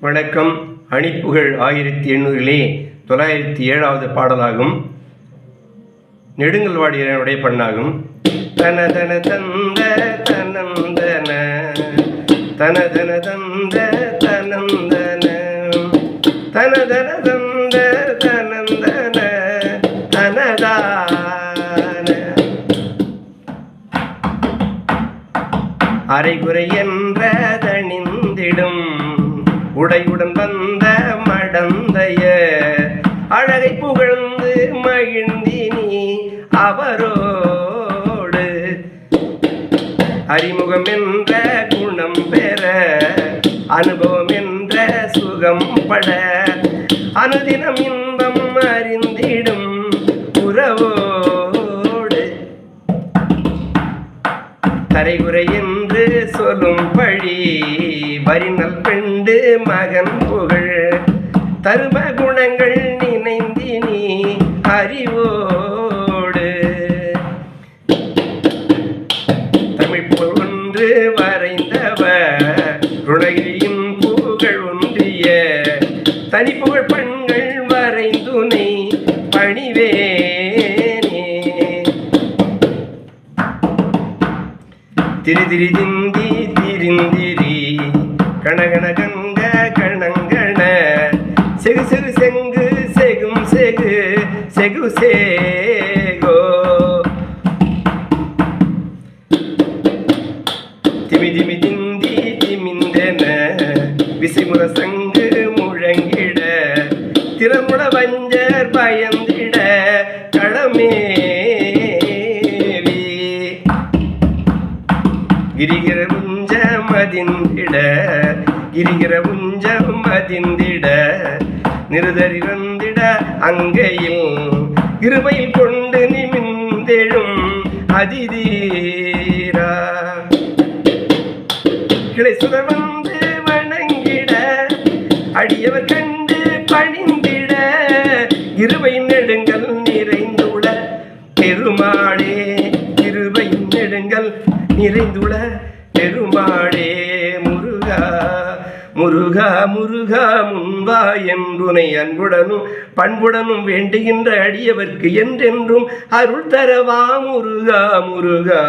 வணக்கம். அணிப்புகழ் ஆயிரத்தி எண்ணூறிலே தொள்ளாயிரத்தி ஏழாவது பாடலாகும். நெடுங்கல்வாடியனுடைய பண்ணாகும். தன தன தந்த தனந்தன தன. தன தந்த தனந்தன தன. தன தந்த தனந்தன தனதான அரைகுறை என்ற தணிந்திடும் உடையுடன் வந்த மடந்தைய அழகை புகழ்ந்து மகிழ்ந்தினி அவரோடு. அறிமுகம் என்ற குணம் பெற அனுபவம் என்ற சுகம் பட அனுதினம் இன்பம் அறிந்திடும் உறவோடு. கரைகுறை என்று சொல்லும் பழி வரிநல் பெண் உண்டு மகன் புகழ். தரும குணங்கள் நினைந்தினி அறிவோடு. தமிழ் புகழ் ஒன்று வரைந்தவர். ருணகிரியின் புகழ் ஒன்றிய தனிப்புகழ் பெண்கள் வரைந்துனை பணிவே திரி திரி திந்தி திரிந்திரி கணகண கங்க கணங்கண செகு செகு செங்கு செகும் செகு செகு சேகோ. திமி திமி திந்தி திமிந்தன. விசிமுற சங்கு முழங்கிட. திறமுட வஞ்சர் பயந்திட. களமேவி கிரிகிற முஞ்ச மதிந்திட. கிரிகிற உஞ்சம் மதிந்திட நிருதறி வந்திட அங்கையில் கிருபையில் கொண்டு நிமிந்தெழும் அதிதீரா. கிளை சுடர் வந்து வணங்கிட அடியவர் கண்டு பணிந்திட இருவை நெடுங்கள் நிறைந்துள்ள பெருமாளே இருவை நெடுங்கள் நிறைந்துள்ள பெருமாளே. முருகா முருகா முன்வா என்றுனை அன்புடனும் பண்புடனும் வேண்டுகின்ற அடியவர்க்கு என்றென்றும் அருள் தரவா முருகா முருகா.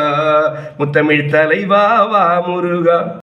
முத்தமிழ் தலைவா வா முருகா.